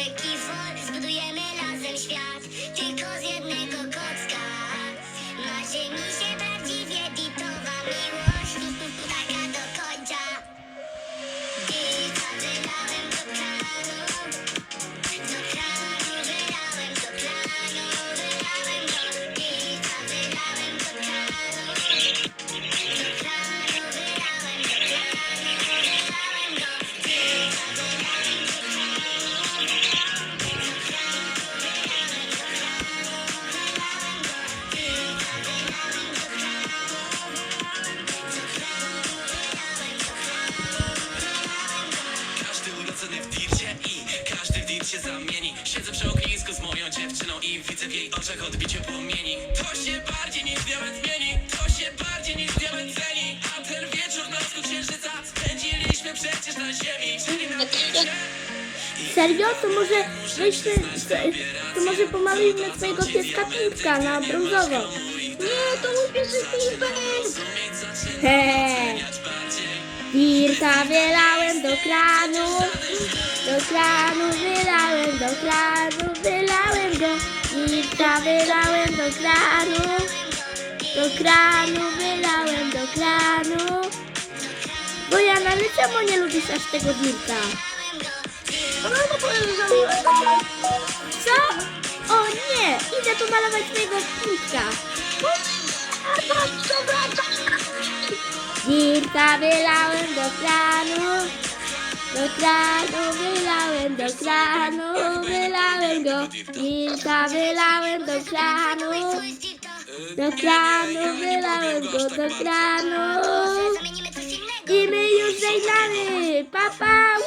X. zamieni. Siedzę przy ognisku z moją dziewczyną I widzę w jej oczach odbicie płomieni. To się bardziej niż diament zmieni. To się bardziej niż diament ceni. A ten wieczór na sku księżyca Spędziliśmy przecież na ziemi. Czyli na pięcie Serio? To może weźmy, to może pomalujmy twojego pieska piętka na brązowo. Nie, to mój piesek Pimpek! Heee! Dirta wylałem do kranu, do kranu wylałem, do kranu wylałem go. Dirta wylałem do kranu, do kranu wylałem, do kranu. Bo ja ale czemu nie lubisz aż tego dirta? No. Co? O nie! Idę pomalować twojego pimpka. A Dirta wylałem do kranu, do kranu wylałem, do kranu wylałem go. Dirta wylałem do kranu, do kranu wylałem go, do kranu. I my już żegnamy, pa pa!